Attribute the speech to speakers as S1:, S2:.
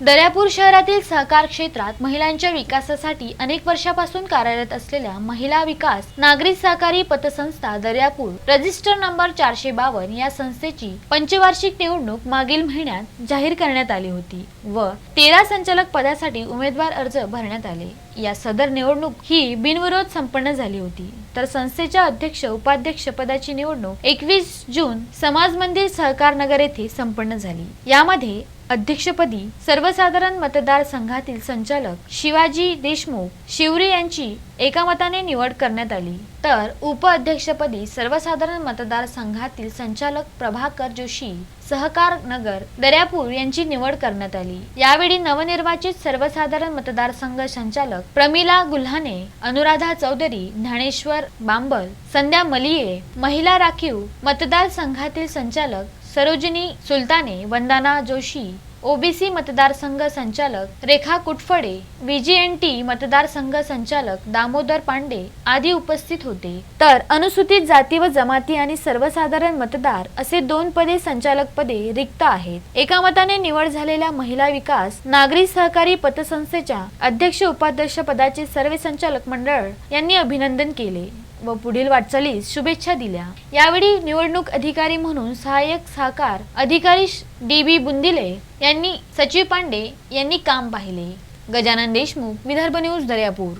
S1: दर्यापूर शहरातील सहकार क्षेत्रात महिलांच्या विकासासाठी अनेक वर्षापासून कार्यरत असलेल्या महिला विकास नागरी सहकारी पतसंस्था दर्यापूर रजिस्टर नंबर चारशे बावन्न या संस्थेची पंचवार्षिक निवडणूक मागील महिन्यात जाहीर करण्यात आली होती व तेरा संचालक पदासाठी उमेदवार अर्ज भरण्यात आले. या सदर निवडणूक ही बिनविरोध संपन्न झाली होती. तर संस्थेच्या अध्यक्ष उपाध्यक्ष पदाची निवडणूक एकवीस जून समाज मंदिर सहकार नगर येथे संपन्न झाली. यामध्ये अध्यक्षपदी सर्वसाधारण मतदारसंघातील संचालक शिवाजी देशमुख शिवरी यांची एकामताने निवड करण्यात आली. तर उपअध्यक्षपदी सर्वसाधारण मतदारसंघातील संचालक प्रभाकर जोशी सहकार नगर दर्यापूर यांची निवड करण्यात आली. यावेळी नवनिर्वाचित सर्वसाधारण मतदारसंघ संचालक प्रमिला गुल्हाने अनुराधा चौधरी ज्ञानेश्वर बांबल संध्या मलिये महिला राखीव मतदारसंघातील संचालक सरोजिनी सुलताने वंदना जोशी ओबीसी मतदारसंघ संचालक रेखा कुटफडे व्हीजीएनटी मतदारसंघ संचालक दामोदर पांडे आदी उपस्थित होते. तर अनुसूचित जाती व जमाती आणि सर्वसाधारण मतदार असे दोन पदे संचालक पदे रिक्त आहेत. एका मताने निवड झालेल्या महिला विकास नागरी सहकारी पतसंस्थेच्या अध्यक्ष उपाध्यक्ष पदाचे सर्व संचालक मंडळ यांनी अभिनंदन केले. व पुढील वाटचालीस शुभेच्छा दिल्या. यावेळी निवडणूक अधिकारी म्हणून सहाय्यक सहकार अधिकारी डी बी बुंदिले यांनी सचिव पांडे यांनी काम पाहिले. गजानन देशमुख विदर्भ न्यूज दर्यापूर.